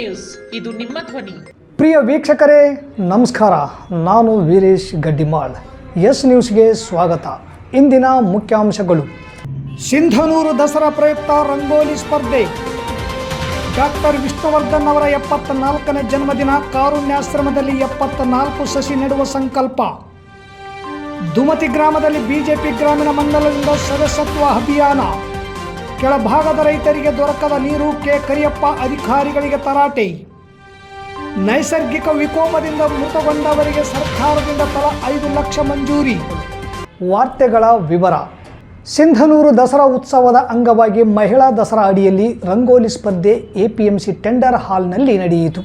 News. ಇದು ನಿಮ್ಮ ಧ್ವನಿ. ಪ್ರಿಯ ವೀಕ್ಷಕರೇ, ನಮಸ್ಕಾರ. ನಾನು ವೀರೇಶ್ ಗಡ್ಡಿಮಾಳ್. ಎಸ್ ನ್ಯೂಸ್ಗೆ ಸ್ವಾಗತ. ಇಂದಿನ ಮುಖ್ಯಾಂಶಗಳು. ಸಿಂಧನೂರು ದಸರಾ ಪ್ರಯುಕ್ತ ರಂಗೋಲಿ ಸ್ಪರ್ಧೆ. ಡಾಕ್ಟರ್ ವಿಷ್ಣುವರ್ಧನ್ ಅವರ ಎಪ್ಪತ್ತ ನಾಲ್ಕನೇ ಜನ್ಮದಿನ, ಕಾರುಣ್ಯಾಶ್ರಮದಲ್ಲಿ ಎಪ್ಪತ್ತ ನಾಲ್ಕು ಸಸಿ ನೆಡುವ ಸಂಕಲ್ಪ. ದುಮತಿ ಗ್ರಾಮದಲ್ಲಿ ಬಿಜೆಪಿ ಗ್ರಾಮೀಣ ಮಂಡಲದಿಂದ ಸದಸ್ಯತ್ವ ಅಭಿಯಾನ. ಕೆಳಭಾಗದ ರೈತರಿಗೆ ದೊರಕದ ನೀರು ಕೆ. ಕರಿಯಪ್ಪ ಅಧಿಕಾರಿಗಳಿಗೆ ತರಾಟೆ. ನೈಸರ್ಗಿಕ ವಿಕೋಪದಿಂದ ಮೃತಗೊಂಡವರಿಗೆ ಸರ್ಕಾರದಿಂದ ತಲಾ ಐದು ಲಕ್ಷ ಮಂಜೂರಿ. ವಾರ್ತೆಗಳ ವಿವರ. ಸಿಂಧನೂರು ದಸರಾ ಉತ್ಸವದ ಅಂಗವಾಗಿ ಮಹಿಳಾ ದಸರಾ ಅಡಿಯಲ್ಲಿ ರಂಗೋಲಿ ಸ್ಪರ್ಧೆ ಎಪಿಎಂಸಿ ಟೆಂಡರ್ ಹಾಲ್ನಲ್ಲಿ ನಡೆಯಿತು.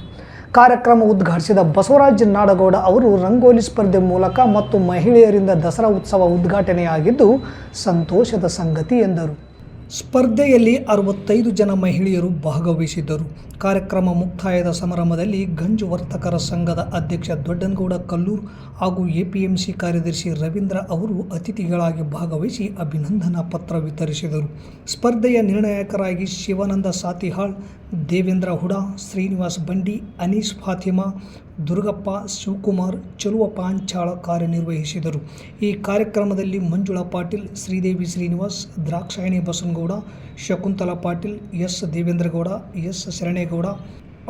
ಕಾರ್ಯಕ್ರಮ ಉದ್ಘಾಟಿಸಿದ ಬಸವರಾಜ ನಾಡಗೌಡ ಅವರು ರಂಗೋಲಿ ಸ್ಪರ್ಧೆ ಮೂಲಕ ಮತ್ತು ಮಹಿಳೆಯರಿಂದ ದಸರಾ ಉತ್ಸವ ಉದ್ಘಾಟನೆಯಾಗಿದ್ದು ಸಂತೋಷದ ಸಂಗತಿ ಎಂದರು. ಸ್ಪರ್ಧೆಯಲ್ಲಿ ಅರವತ್ತೈದು ಜನ ಮಹಿಳೆಯರು ಭಾಗವಹಿಸಿದ್ದರು. ಕಾರ್ಯಕ್ರಮ ಮುಕ್ತಾಯದ ಸಮಾರಂಭದಲ್ಲಿ ಗಂಜು ವರ್ತಕರ ಸಂಘದ ಅಧ್ಯಕ್ಷ ದೊಡ್ಡನಗೌಡ ಕಲ್ಲೂರು ಹಾಗೂ ಎಪಿಎಂಸಿ ಕಾರ್ಯದರ್ಶಿ ರವೀಂದ್ರ ಅವರು ಅತಿಥಿಗಳಾಗಿ ಭಾಗವಹಿಸಿ ಅಭಿನಂದನಾ ಪತ್ರ ವಿತರಿಸಿದರು. ಸ್ಪರ್ಧೆಯ ನಿರ್ಣಾಯಕರಾಗಿ ಶಿವಾನಂದ ಸಾತಿಹಾಳ್ ದೇವೇಂದ್ರ ಹುಡಾ, ಶ್ರೀನಿವಾಸ್ ಬಂಡಿ ಅನೀಸ್ ಫಾತಿಮಾ, ದುರ್ಗಪ್ಪ ಶಿವಕುಮಾರ್, ಚಲುವ ಪಾಂಚಾಳ ಕಾರ್ಯನಿರ್ವಹಿಸಿದರು. ಈ ಕಾರ್ಯಕ್ರಮದಲ್ಲಿ Manjula Patil, Sridevi Srinivas, Drakshayani Basanagouda, Shakuntala Patil, S Devendragouda, S Sharanegouda,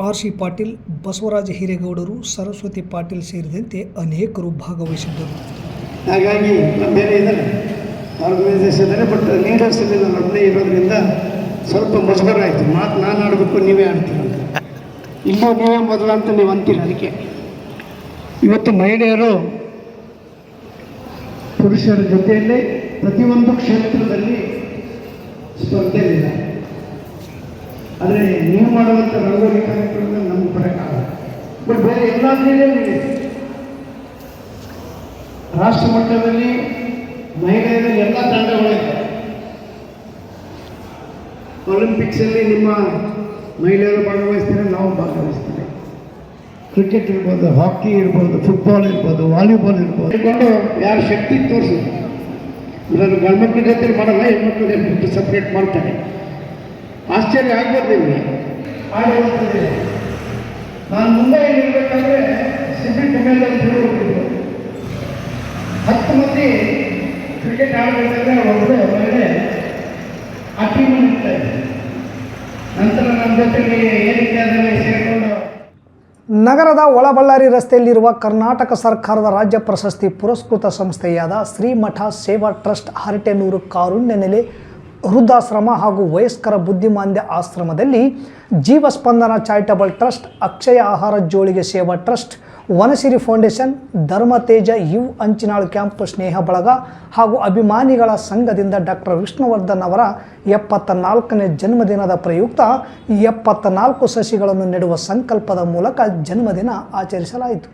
R C Patil, Basavaraja ಹಿರೇಗೌಡರು, Saraswati Patil ಸೇರಿದಂತೆ ಅನೇಕರು ಭಾಗವಹಿಸಿದ್ದರು. ಹಾಗಾಗಿ ಆರ್ಗನೈಸೇಷನ್ ಬಟ್ ಲೀಡರ್ಸ್ ಇರೋದ್ರಿಂದ ಸ್ವಲ್ಪ ಮುಜುಗರ ಆಯಿತು. ಮಾತು ನಾನು ಆಡಬೇಕು, ನೀವೇ ಆಡ್ತೀರ ಅಂತ. ಇಲ್ಲೂ ನೀವೇ ಮೊದಲು ಅಂತ ನೀವು ಅಂತೀರ ಅದಕ್ಕೆ. ಇವತ್ತು ಮಹಿಳೆಯರು ಪುರುಷರ ಜೊತೆಯಲ್ಲೇ ಪ್ರತಿಯೊಂದು ಕ್ಷೇತ್ರದಲ್ಲಿ ಸ್ಪರ್ಧೆ ಇದೆ ಆದರೆ ನೀವು ಮಾಡುವಂಥ ರಂಗೋಲಿ ಕಾರ್ಯಕ್ರಮ ನಮ್ಗೆ ಬರೋಕ್ಕಾಗಲ್ಲ ಬಟ್ ಬೇರೆ ಎಲ್ಲ ಕ್ರೀಡೆಯಲ್ಲಿ ರಾಷ್ಟ್ರ ಮಟ್ಟದಲ್ಲಿ ಮಹಿಳೆಯರು ಎಲ್ಲ ತಂಡಗಳಿವೆ. ಒಲಿಂಪಿಕ್ಸಲ್ಲಿ ನಿಮ್ಮ ಮಹಿಳೆಯರು ಭಾಗವಹಿಸ್ತಾರೆ? ನಾವು ಭಾಗವಹಿಸ್ತಾರೆ ಕ್ರಿಕೆಟ್ ಇರ್ಬೋದು ಹಾಕಿ ಇರ್ಬೋದು ಫುಟ್ಬಾಲ್ ಇರ್ಬೋದು ವಾಲಿಬಾಲ್ ಇರ್ಬೋದು. ಇಟ್ಕೊಂಡು ಯಾರ ಶಕ್ತಿ ತೋರಿಸಿದ್ರು ನಾನು ಗಂಡ್ಮಕ್ಳ ಜೊತೆ ಮಾಡಲ್ಲ ಹೆಣ್ಮಕ್ಳ ಜೊತೆ ಸಪ್ರೇಟ್ ಮಾಡ್ತಾರೆ. ಆಶ್ಚರ್ಯ ಆಗ್ಬೋದು ನಿಮಗೆ. ನಾನು ಮುಂದೆ ಇರಬೇಕಾದ್ರೆ ಸಿಮೆಂಟ್ ಮೇಲೆ ಹತ್ತು ಮಂದಿ ಕ್ರಿಕೆಟ್ ಆಡಬೇಕಾದ್ರೆ ಒಬ್ಬರು ಮಹಿಳೆ ಆ ಟೀಮಲ್ಲಿ ಇರ್ತಾ ಇದ್ರು ನಗರದ ಒಳಬಳ್ಳಾರಿ ರಸ್ತೆಯಲ್ಲಿರುವ ಕರ್ನಾಟಕ ಸರ್ಕಾರದ ರಾಜ್ಯ ಪ್ರಶಸ್ತಿ ಪುರಸ್ಕೃತ ಸಂಸ್ಥೆಯಾದ ಶ್ರೀಮಠ ಸೇವಾ ಟ್ರಸ್ಟ್ ಹರಟೆನೂರು ಕಾರುಣ್ಯ ನೆಲೆ ವೃದ್ಧಾಶ್ರಮ ಹಾಗೂ ವಯಸ್ಕರ ಬುದ್ಧಿಮಾಂದ್ಯ ಆಶ್ರಮದಲ್ಲಿ ಜೀವಸ್ಪಂದನ charitable trust, Akshaya Ahara Jolige Seva trust Vanasiri foundation Dharmateja U Anchinal camp Sneha Balaga ಹಾಗೂ ಅಭಿಮಾನಿಗಳ ಸಂಘದಿಂದ ಡಾಕ್ಟರ್ ವಿಷ್ಣುವರ್ಧನ್ ಅವರ ಎಪ್ಪತ್ತ ನಾಲ್ಕನೇ ಜನ್ಮದಿನದ ಪ್ರಯುಕ್ತ ಎಪ್ಪತ್ತ ನಾಲ್ಕು ಸಸಿಗಳನ್ನು ನೆಡುವ ಸಂಕಲ್ಪದ ಮೂಲಕ ಜನ್ಮದಿನ ಆಚರಿಸಲಾಯಿತು.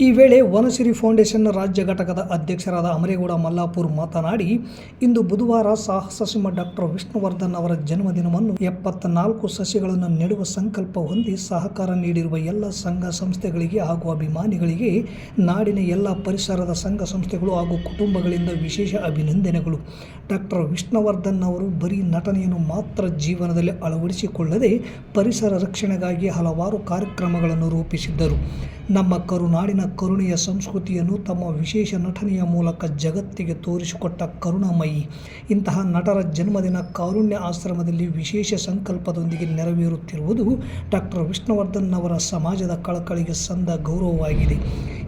ಈ ವೇಳೆ ವನಸಿರಿ ಫೌಂಡೇಶನ್ ರಾಜ್ಯ ಘಟಕದ ಅಧ್ಯಕ್ಷರಾದ ಅಮರೇಗೌಡ ಮಲ್ಲಾಪುರ್ ಮಾತನಾಡಿ, ಇಂದು ಬುಧವಾರ ಸಾಹಸ ಸಿಂಹ ಡಾಕ್ಟರ್ ವಿಷ್ಣುವರ್ಧನ್ ಅವರ ಜನ್ಮದಿನವನ್ನು ಎಪ್ಪತ್ತ ನಾಲ್ಕು ಸಸಿಗಳನ್ನು ನೆಡುವ ಸಂಕಲ್ಪ ಹೊಂದಿ ಸಹಕಾರ ನೀಡಿರುವ ಎಲ್ಲ ಸಂಘ ಸಂಸ್ಥೆಗಳಿಗೆ ಹಾಗೂ ಅಭಿಮಾನಿಗಳಿಗೆ ನಾಡಿನ ಎಲ್ಲ ಪರಿಸರದ ಸಂಘ ಸಂಸ್ಥೆಗಳು ಹಾಗೂ ಕುಟುಂಬಗಳಿಂದ ವಿಶೇಷ ಅಭಿನಂದನೆಗಳು. ಡಾಕ್ಟರ್ ವಿಷ್ಣುವರ್ಧನ್ ಅವರು ಬರೀ ನಟನೆಯನ್ನು ಮಾತ್ರ ಜೀವನದಲ್ಲಿ ಅಳವಡಿಸಿಕೊಳ್ಳದೆ ಪರಿಸರ ರಕ್ಷಣೆಗಾಗಿ ಹಲವಾರು ಕಾರ್ಯಕ್ರಮಗಳನ್ನು ರೂಪಿಸಿದ್ದರು. ನಮ್ಮ ಕರುನಾಡಿನ ಕರುಣೆಯ ಸಂಸ್ಕೃತಿಯನ್ನು ತಮ್ಮ ವಿಶೇಷ ನಟನೆಯ ಮೂಲಕ ಜಗತ್ತಿಗೆ ತೋರಿಸಿಕೊಟ್ಟ ಕರುಣಾಮಯಿ. ಇಂತಹ ನಟರ ಜನ್ಮದಿನ ಕಾರುಣ್ಯ ಆಶ್ರಮದಲ್ಲಿ ವಿಶೇಷ ಸಂಕಲ್ಪದೊಂದಿಗೆ ನೆರವೇರುತ್ತಿರುವುದು ಡಾಕ್ಟರ್ ವಿಷ್ಣುವರ್ಧನ್ ಅವರ ಸಮಾಜದ ಕಳಕಳಿಗೆ ಸಂದ ಗೌರವವಾಗಿದೆ.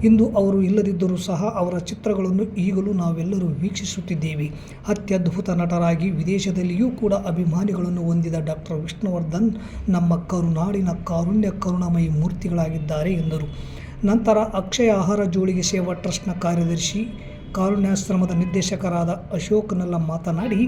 ಇಂದು ಅವರು ಇಲ್ಲದಿದ್ದರೂ ಸಹ ಅವರ ಚಿತ್ರಗಳನ್ನು ಈಗಲೂ ನಾವೆಲ್ಲರೂ ವೀಕ್ಷಿಸುತ್ತಿದ್ದೇವೆ. ಅತ್ಯದ್ಭುತ ನಟರಾಗಿ ವಿದೇಶದಲ್ಲಿಯೂ ಕೂಡ ಅಭಿಮಾನಿಗಳನ್ನು ಹೊಂದಿದ ಡಾಕ್ಟರ್ ವಿಷ್ಣುವರ್ಧನ್ ನಮ್ಮ ಕರುನಾಡಿನ ಕಾರುಣ್ಯ ಕರುಣಾಮಯಿ ಮೂರ್ತಿಗಳಾಗಿದ್ದಾರೆ ಎಂದರು. ನಂತರ ಅಕ್ಷಯ ಆಹಾರ ಜೋಳಿಗೆ ಸೇವಾ ಟ್ರಸ್ಟ್ನ ಕಾರ್ಯದರ್ಶಿ, ಕಾರುಣ್ಯಾಶ್ರಮದ ನಿರ್ದೇಶಕರಾದ ಅಶೋಕ್ ನಲ್ಲ ಮಾತನಾಡಿ,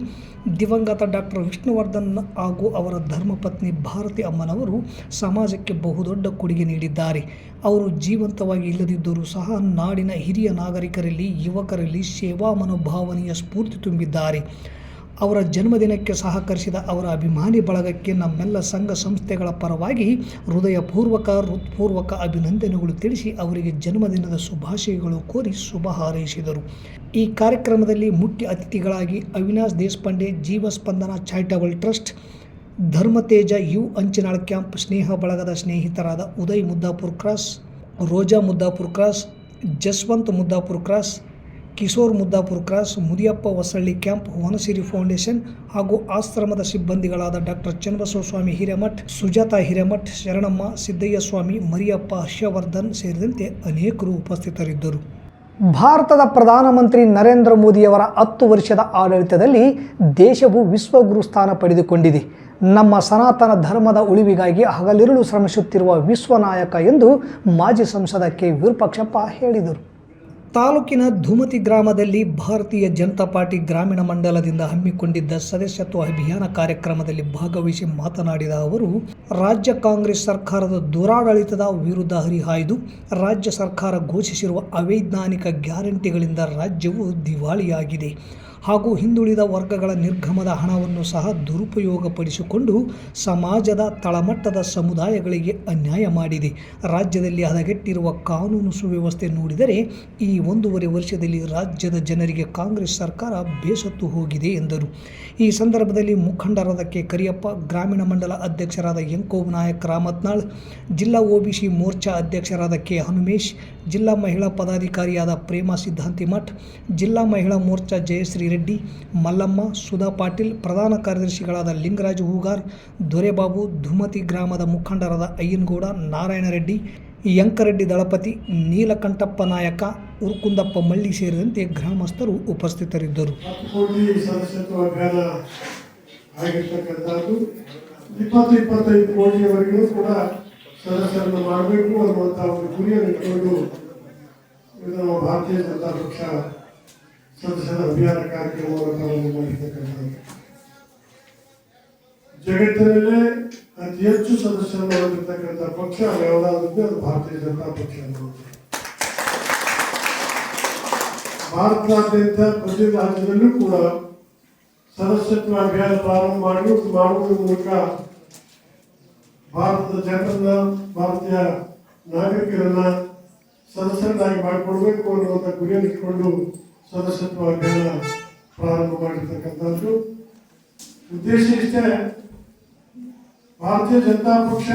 ದಿವಂಗತ ಡಾಕ್ಟರ್ ವಿಷ್ಣುವರ್ಧನ್ ಹಾಗೂ ಅವರ ಧರ್ಮಪತ್ನಿ ಭಾರತಿ ಅಮ್ಮನವರು ಸಮಾಜಕ್ಕೆ ಬಹುದೊಡ್ಡ ಕೊಡುಗೆ ನೀಡಿದ್ದಾರೆ. ಅವರು ಜೀವಂತವಾಗಿ ಇಲ್ಲದಿದ್ದರೂ ಸಹ ನಾಡಿನ ಹಿರಿಯ ನಾಗರಿಕರಲ್ಲಿ, ಯುವಕರಲ್ಲಿ ಸೇವಾ ಮನೋಭಾವನೆಯ ಸ್ಫೂರ್ತಿ ತುಂಬಿದ್ದಾರೆ. ಅವರ ಜನ್ಮದಿನಕ್ಕೆ ಸಹಕರಿಸಿದ ಅವರ ಅಭಿಮಾನಿ ಬಳಗಕ್ಕೆ ನಮ್ಮೆಲ್ಲ ಸಂಘ ಸಂಸ್ಥೆಗಳ ಪರವಾಗಿ ಹೃದಯಪೂರ್ವಕ, ಹೃತ್ಪೂರ್ವಕ ಅಭಿನಂದನೆಗಳು ತಿಳಿಸಿ ಅವರಿಗೆ ಜನ್ಮದಿನದ ಶುಭಾಶಯಗಳು ಕೋರಿ ಶುಭ ಹಾರೈಸಿದರು. ಈ ಕಾರ್ಯಕ್ರಮದಲ್ಲಿ ಮುಖ್ಯ ಅತಿಥಿಗಳಾಗಿ Avinash Deshpande Jeevaspandana charitable trust, Dharmateja U Anchinal camp, Sneha ಬಳಗದ ಸ್ನೇಹಿತರಾದ Uday Muddapur cross, Roja Muddapur cross, Jaswant Muddapur cross Kishore Muddapur cross, Mudiyappa Hosalli camp Vanasiri foundation ಹಾಗೂ ಆಶ್ರಮದ ಸಿಬ್ಬಂದಿಗಳಾದ ಡಾಕ್ಟರ್ ಚನ್ನಬಸವಸ್ವಾಮಿ ಹಿರೇಮಠ್, ಸುಜಾತಾ ಹಿರೇಮಠ್, ಶರಣಮ್ಮ ಸಿದ್ದಯ್ಯ ಸ್ವಾಮಿ ಮರಿಯಪ್ಪ ಹರ್ಷವರ್ಧನ್ ಸೇರಿದಂತೆ ಅನೇಕರು ಉಪಸ್ಥಿತರಿದ್ದರು. ಭಾರತದ ಪ್ರಧಾನಮಂತ್ರಿ ನರೇಂದ್ರ ಮೋದಿಯವರ ಹತ್ತು ವರ್ಷದ ಆಡಳಿತದಲ್ಲಿ ದೇಶವು ವಿಶ್ವಗುರು ಸ್ಥಾನ ಪಡೆದುಕೊಂಡಿದೆ. ನಮ್ಮ ಸನಾತನ ಧರ್ಮದ ಉಳಿವಿಗಾಗಿ ಹಗಲಿರುಳು ಶ್ರಮಿಸುತ್ತಿರುವ ವಿಶ್ವನಾಯಕ ಎಂದು ಮಾಜಿ ಸಂಸದ ಕೆ. ವಿರೂಪಾಕ್ಷಪ್ಪ ಹೇಳಿದರು. ತಾಲೂಕಿನ ಧುಮತಿ ಗ್ರಾಮದಲ್ಲಿ ಭಾರತೀಯ ಜನತಾ ಪಾರ್ಟಿ ಗ್ರಾಮೀಣ ಮಂಡಲದಿಂದ ಹಮ್ಮಿಕೊಂಡಿದ್ದ ಸದಸ್ಯತ್ವ ಅಭಿಯಾನ ಕಾರ್ಯಕ್ರಮದಲ್ಲಿ ಭಾಗವಹಿಸಿ ಮಾತನಾಡಿದ ಅವರು, ರಾಜ್ಯ ಕಾಂಗ್ರೆಸ್ ಸರ್ಕಾರದ ದುರಾಡಳಿತದ ವಿರುದ್ಧ ಹರಿಹಾಯ್ದು, ರಾಜ್ಯ ಸರ್ಕಾರ ಘೋಷಿಸಿರುವ ಅವೈಜ್ಞಾನಿಕ ಗ್ಯಾರಂಟಿಗಳಿಂದ ರಾಜ್ಯವು ದಿವಾಳಿಯಾಗಿದೆ. ಹಾಗೂ ಹಿಂದುಳಿದ ವರ್ಗಗಳ ನಿರ್ಗಮದ ಹಣವನ್ನು ಸಹ ದುರುಪಯೋಗಪಡಿಸಿಕೊಂಡು ಸಮಾಜದ ತಳಮಟ್ಟದ ಸಮುದಾಯಗಳಿಗೆ ಅನ್ಯಾಯ ಮಾಡಿದೆ. ರಾಜ್ಯದಲ್ಲಿ ಹದಗೆಟ್ಟಿರುವ ಕಾನೂನು ಸುವ್ಯವಸ್ಥೆ ನೋಡಿದರೆ ಈ ಒಂದೂವರೆ ವರ್ಷದಲ್ಲಿ ರಾಜ್ಯದ ಜನರಿಗೆ ಕಾಂಗ್ರೆಸ್ ಸರ್ಕಾರ ಬೇಸತ್ತು ಹೋಗಿದೆ ಎಂದರು. ಈ ಸಂದರ್ಭದಲ್ಲಿ ಮುಖಂಡರಾದ ಕೆ ಕರಿಯಪ್ಪ, ಗ್ರಾಮೀಣ ಮಂಡಲ ಅಧ್ಯಕ್ಷರಾದ ಎಂಕೋಬ್ ನಾಯಕ್ ರಾಮತ್ನಾಳ್, ಜಿಲ್ಲಾ ಒಬಿಸಿ ಮೋರ್ಚಾ ಅಧ್ಯಕ್ಷರಾದ ಕೆ ಹನುಮೇಶ್, ಜಿಲ್ಲಾ ಮಹಿಳಾ ಪದಾಧಿಕಾರಿಯಾದ ಪ್ರೇಮ ಸಿದ್ಧಾಂತಿ ಮಠ್ ಜಿಲ್ಲಾ ಮಹಿಳಾ ಮೋರ್ಚಾ ಜಯಶ್ರೀ ರೆಡ್ಡಿ, ಮಲ್ಲಮ್ಮ, ಸುಧಾ ಪಾಟೀಲ್, ಪ್ರಧಾನ ಕಾರ್ಯದರ್ಶಿಗಳಾದ ಲಿಂಗರಾಜು ಹೂಗಾರ್, ದೊರೆಬಾಬು, ಧುಮತಿ ಗ್ರಾಮದ ಮುಖಂಡರಾದ ಅಯ್ಯನಗೌಡ, ನಾರಾಯಣ ರೆಡ್ಡಿ ಯಂಕರೆಡ್ಡಿ ದಳಪತಿ, ನೀಲಕಂಠಪ್ಪ ನಾಯಕ, ಉರುಕುಂದಪ್ಪ ಮಳ್ಳಿ ಸೇರಿದಂತೆ ಗ್ರಾಮಸ್ಥರು ಉಪಸ್ಥಿತರಿದ್ದರು. ಇಪ್ಪತ್ತು ಇಪ್ಪತ್ತೈದು ಕೋಟಿಯವರೆಗೂ ಕೂಡ ಸದಸ್ಯರನ್ನು ಮಾಡಬೇಕು ಅನ್ನುವಂಥ ಒಂದು ಗುರಿಯನ್ನು ಇಟ್ಟುಕೊಂಡು ಭಾರತೀಯ ಜನತಾ ಪಕ್ಷ ಸದಸ್ಯರ ಅಭಿಯಾನ ಕಾರ್ಯಕ್ರಮವನ್ನು ಜಗತ್ತಿನಲ್ಲೇ ಅತಿ ಹೆಚ್ಚು ಸದಸ್ಯರನ್ನು ಹೊಂದಿರತಕ್ಕಂಥ ಪಕ್ಷ ಯಾವುದಾದ್ರೂ ಅದು ಭಾರತೀಯ ಜನತಾ ಪಕ್ಷ ಅನ್ನೋದು ಭಾರತದಾದ್ಯಂತ ಪ್ರತಿ ರಾಜ್ಯದಲ್ಲೂ ಕೂಡ ಸದಸ್ಯತ್ವ ಅಭಿಯಾನ ಪ್ರಾರಂಭ ಮಾಡಿ ಮಾಡುವುದರ ಮೂಲಕ ಭಾರತದ ಜನರನ್ನ, ಭಾರತೀಯ ನಾಗರಿಕರನ್ನ ಸದಸ್ಯರನ್ನಾಗಿ ಮಾಡಿಕೊಡ್ಬೇಕು ಅನ್ನುವಂಥ ಗುರಿಯನ್ನು ಇಟ್ಕೊಂಡು ಸದಸ್ಯತ್ವ ಅಭಿಯಾನ ಪ್ರಾರಂಭ ಮಾಡಿರ್ತಕ್ಕಂಥದ್ದು. ಉದ್ದೇಶ ಇಷ್ಟೇ, ಭಾರತೀಯ ಜನತಾ ಪಕ್ಷ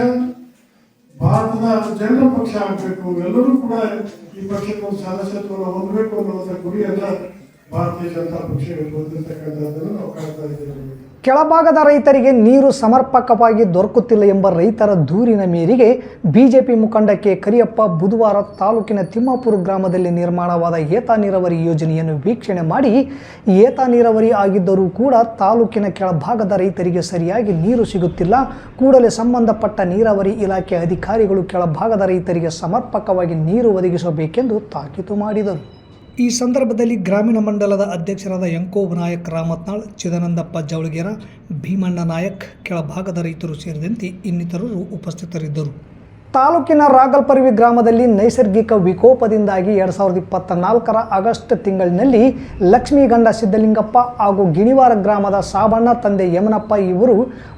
ಭಾರತದ ಜನರ ಪಕ್ಷ ಆಗಬೇಕು. ಎಲ್ಲರೂ ಕೂಡ ಈ ಪಕ್ಷಕ್ಕೆ ಒಂದು ಸದಸ್ಯತ್ವವನ್ನು ಹೊಂದಬೇಕು ಅನ್ನುವಂಥ ಗುರಿಯನ್ನ ಭಾರತೀಯ ಜನತಾ ಪಕ್ಷ ಹೊಂದಿರತಕ್ಕಂಥದ್ದನ್ನು ನಾವು ಕಾಣ್ತಾ ಇದ್ದೇವೆ. ಕೆಳಭಾಗದ ರೈತರಿಗೆ ನೀರು ಸಮರ್ಪಕವಾಗಿ ದೊರಕುತ್ತಿಲ್ಲ ಎಂಬ ರೈತರ ದೂರಿನ ಮೇರೆಗೆ ಬಿಜೆಪಿ ಮುಖಂಡ ಕೆ ಕರಿಯಪ್ಪ ಬುಧವಾರ ತಾಲೂಕಿನ ತಿಮ್ಮಾಪುರ ಗ್ರಾಮದಲ್ಲಿ ನಿರ್ಮಾಣವಾದ ಏತ ನೀರಾವರಿ ಯೋಜನೆಯನ್ನು ವೀಕ್ಷಣೆ ಮಾಡಿ ಏತ ನೀರಾವರಿ ಆಗಿದ್ದರೂ ಕೂಡ ತಾಲೂಕಿನ ಕೆಳಭಾಗದ ರೈತರಿಗೆ ಸರಿಯಾಗಿ ನೀರು ಸಿಗುತ್ತಿಲ್ಲ. ಕೂಡಲೇ ಸಂಬಂಧಪಟ್ಟ ನೀರಾವರಿ ಇಲಾಖೆ ಅಧಿಕಾರಿಗಳು ಕೆಳಭಾಗದ ರೈತರಿಗೆ ಸಮರ್ಪಕವಾಗಿ ನೀರು ಒದಗಿಸಬೇಕೆಂದು ತಾಕೀತು ಮಾಡಿದರು. ಈ ಸಂದರ್ಭದಲ್ಲಿ ಗ್ರಾಮೀಣ ಮಂಡಲದ ಅಧ್ಯಕ್ಷರಾದ ಯಂಕೋಬ ನಾಯಕ್ ರಾಮತ್ನಾಳ್, ಚಿದಾನಂದಪ್ಪ ಜವಳಗೇರ, ಭೀಮಣ್ಣ ನಾಯಕ್, ಕೆಳಭಾಗದ ರೈತರು ಸೇರಿದಂತೆ ಇನ್ನಿತರರು ಉಪಸ್ಥಿತರಿದ್ದರು. ತಾಲೂಕಿನ ರಾಗಲ್ಪರ್ವಿ ಗ್ರಾಮದಲ್ಲಿ ನೈಸರ್ಗಿಕ ವಿಕೋಪದಿಂದಾಗಿ ಎರಡು ಸಾವಿರದ ಇಪ್ಪತ್ತ ನಾಲ್ಕರ ಆಗಸ್ಟ್ ತಿಂಗಳಿನಲ್ಲಿ ಲಕ್ಷ್ಮೀಗಂಡ ಸಿದ್ದಲಿಂಗಪ್ಪ ಹಾಗೂ ಗಿಣಿವಾರ ಗ್ರಾಮದ ಸಾಬಣ್ಣ ತಂದೆ ಯಮನಪ್ಪ ಇವರು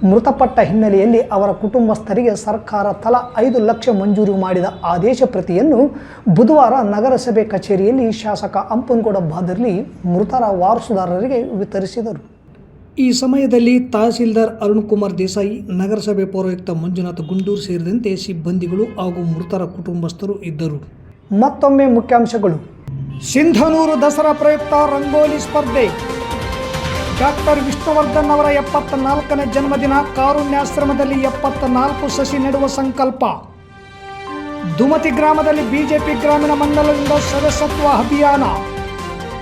ಮೃತಪಟ್ಟ ಹಿನ್ನೆಲೆಯಲ್ಲಿ ಅವರ ಕುಟುಂಬಸ್ಥರಿಗೆ ಸರ್ಕಾರ ತಲಾ ಐದು ಲಕ್ಷ ಮಂಜೂರು ಮಾಡಿದ ಆದೇಶ ಪ್ರತಿಯನ್ನು ಬುಧವಾರ ನಗರಸಭೆ ಕಚೇರಿಯಲ್ಲಿ ಶಾಸಕ ಅಂಪನಗೌಡ ಬಾದರ್ಲಿ ಮೃತರ ವಾರಸುದಾರರಿಗೆ ವಿತರಿಸಿದರು. ಈ ಸಮಯದಲ್ಲಿ ತಹಸೀಲ್ದಾರ್ ಅರುಣ್ ಕುಮಾರ್ ದೇಸಾಯಿ, ನಗರಸಭೆ ಪೌರಾಯುಕ್ತ ಮಂಜುನಾಥ್ ಗುಂಡೂರು ಸೇರಿದಂತೆ ಸಿಬ್ಬಂದಿಗಳು ಹಾಗೂ ಮೃತರ ಕುಟುಂಬಸ್ಥರು ಇದ್ದರು. ಮತ್ತೊಮ್ಮೆ ಮುಖ್ಯಾಂಶಗಳು. ಸಿಂಧನೂರು ದಸರಾ ಪ್ರಯುಕ್ತ ರಂಗೋಲಿ ಸ್ಪರ್ಧೆ. ಡಾಕ್ಟರ್ ವಿಷ್ಣುವರ್ಧನ್ ಅವರ ಎಪ್ಪತ್ತ ನಾಲ್ಕನೇ ಜನ್ಮದಿನ, ಕಾರುಣ್ಯಾಶ್ರಮದಲ್ಲಿ ಎಪ್ಪತ್ತ ನಾಲ್ಕು ಸಸಿ ನೆಡುವ ಸಂಕಲ್ಪ. ದುಮತಿ ಗ್ರಾಮದಲ್ಲಿ ಬಿಜೆಪಿ ಗ್ರಾಮೀಣ ಮಂಡಲದಿಂದ ಸದಸ್ಯತ್ವ ಅಭಿಯಾನ.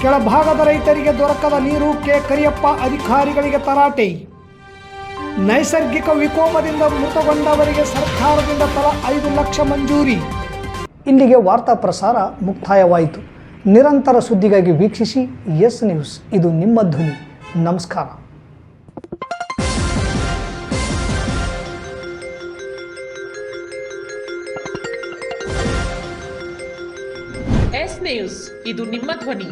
ಕೆಳಭಾಗದ ರೈತರಿಗೆ ದೊರಕದ ನೀರು ಕೆ. ಕರಿಯಪ್ಪ ಅಧಿಕಾರಿಗಳಿಗೆ ತರಾಟೆ. ನೈಸರ್ಗಿಕ ವಿಕೋಪದಿಂದ ಮೃತಗೊಂಡವರಿಗೆ ಸರ್ಕಾರದಿಂದ ತಲಾ ಐದು ಲಕ್ಷ ಮಂಜೂರಿ. ಇಲ್ಲಿಗೆ ವಾರ್ತಾ ಪ್ರಸಾರ ಮುಕ್ತಾಯವಾಯಿತು. ನಿರಂತರ ಸುದ್ದಿಗಾಗಿ ವೀಕ್ಷಿಸಿ ಎಸ್ ನ್ಯೂಸ್. ಇದು ನಿಮ್ಮ ಧ್ವನಿ. ನಮಸ್ಕಾರ. S news. ಇದು ನಿಮ್ಮ ಧ್ವನಿ.